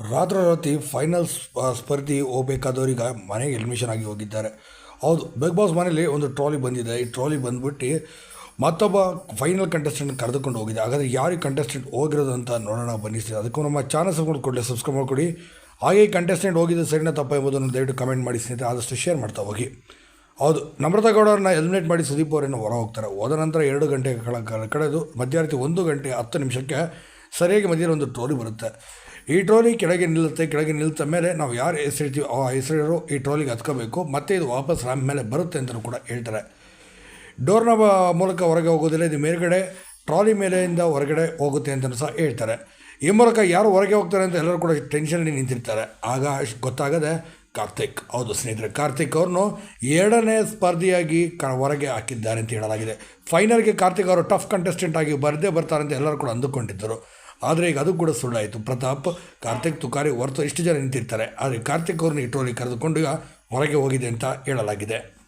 ರಾತ್ರೋರಾತ್ರಿ ಫೈನಲ್ ಸ್ಪ- ಸ್ಪರ್ಧಿ ಹೋಗ್ಬೇಕಾದವ್ರೀಗ ಮನೆಗೆ ಅಡ್ಮಿಷನ್ ಆಗಿ ಹೋಗಿದ್ದಾರೆ. ಹೌದು ಬಿಗ್ ಬಾಸ್ ಮನೇಲಿ ಒಂದು ಟ್ರಾಲಿ ಬಂದಿದೆ. ಈ ಟ್ರಾಲಿ ಬಂದ್ಬಿಟ್ಟು ಮತ್ತೊಬ್ಬ ಫೈನಲ್ ಕಂಟೆಸ್ಟೆಂಟ್ ಕರೆದುಕೊಂಡು ಹೋಗಿದೆ. ಹಾಗಾದರೆ ಯಾರಿಗೆ ಕಂಟೆಸ್ಟೆಂಟ್ ಹೋಗಿರೋದು ಅಂತ ನೋಡೋಣ, ಬನ್ನಿ ಸ್ನೇಹಿತರೆ. ಅದಕ್ಕೂ ನಮ್ಮ ಚಾನಲ್ ಸಬ್ಸ್ಕ್ರೈಬ್ ಕೊಡಲಿ ಸಬ್ಸ್ಕ್ರೈಬ್ ಮಾಡಿಕೊಡಿ. ಹಾಗೆ ಕಂಟೆಸ್ಟೆಂಟ್ ಹೋಗಿದ್ದು ಸರಿನಾ ತಪ್ಪ ಎಂಬುದನ್ನು ದಯವಿಟ್ಟು ಕಮೆಂಟ್ ಮಾಡಿ ಸ್ನೇಹಿತರೆ. ಆದಷ್ಟು ಶೇರ್ ಮಾಡ್ತಾ ಹೋಗಿ. ಹೌದು, ನಮ್ರತಾ ಗೌಡ ಅವ್ರನ್ನ ಎಲಿಮಿನೇಟ್ ಮಾಡಿ ಸುದೀಪ್ ಅವರನ್ನು ಹೊರ ಹೋಗ್ತಾರೆ. ಹೋದ ನಂತರ ಎರಡು ಗಂಟೆ ಕಳ ಕಳ- ಕಳೆದು ಮಧ್ಯರಾತ್ರಿ ಒಂದು ಗಂಟೆ ಹತ್ತು ನಿಮಿಷಕ್ಕೆ ಸರಿಯಾಗಿ ಮಧ್ಯೆ ಒಂದು ಟ್ರೋಲಿ ಬರುತ್ತೆ. ಈ ಟ್ರೋಲಿ ಕೆಳಗೆ ನಿಲ್ಲುತ್ತೆ, ಕೆಳಗೆ ನಿಲ್ತ ಮೇಲೆ ನಾವು ಯಾರು ಹೆಸರಿರ್ತೀವಿ ಆ ಹೆಸರಿರೋ ಈ ಟ್ರೋಲಿಗೆ ಹತ್ಕೋಬೇಕು, ಮತ್ತೆ ಇದು ವಾಪಸ್ ರಾಮ್ ಮೇಲೆ ಬರುತ್ತೆ ಅಂತಲೂ ಕೂಡ ಹೇಳ್ತಾರೆ. ಡೋರ್ನ ಮೂಲಕ ಹೊರಗೆ ಹೋಗೋದಿಲ್ಲ, ಇದು ಮೇಲ್ಗಡೆ, ಟ್ರಾಲಿ ಮೇಲೆಯಿಂದ ಹೊರಗಡೆ ಹೋಗುತ್ತೆ ಅಂತಲೂ ಸಹ ಹೇಳ್ತಾರೆ. ಈ ಮೂಲಕ ಯಾರು ಹೊರಗೆ ಹೋಗ್ತಾರೆ ಅಂತ ಎಲ್ಲರೂ ಕೂಡ ಟೆನ್ಷನಲ್ಲಿ ನಿಂತಿರ್ತಾರೆ. ಆಗ ಅಷ್ಟು ಗೊತ್ತಾಗದೆ ಕಾರ್ತಿಕ್, ಹೌದು ಸ್ನೇಹಿತರೆ, ಕಾರ್ತಿಕ್ ಅವ್ರನ್ನು ಎರಡನೇ ಸ್ಪರ್ಧಿಯಾಗಿ ಕ ಹೊರಗೆ ಹಾಕಿದ್ದಾರೆ ಅಂತ ಹೇಳಲಾಗಿದೆ. ಫೈನಲ್ಗೆ ಕಾರ್ತಿಕ್ ಅವರು ಟಫ್ ಕಂಟೆಸ್ಟೆಂಟ್ ಆಗಿ ಬರದೇ ಬರ್ತಾರೆ ಅಂತ ಎಲ್ಲರೂ ಕೂಡ ಅಂದುಕೊಂಡಿದ್ದರು. ಆದರೆ ಈಗ ಅದು ಕೂಡ ಸುಳ್ಳಾಯಿತು. ಪ್ರತಾಪ್, ಕಾರ್ತಿಕ್ ತುಕಾರಿ ಹೊರತು ಇಷ್ಟು ಜನ ನಿಂತಿರ್ತಾರೆ. ಆದರೆ ಕಾರ್ತಿಕ್ ಅವ್ರನ್ನ ಇಟ್ಟೋಲಿ ಕರೆದುಕೊಂಡು ಹೊರಗೆ ಹೋಗಿದೆ ಅಂತ ಹೇಳಲಾಗಿದೆ.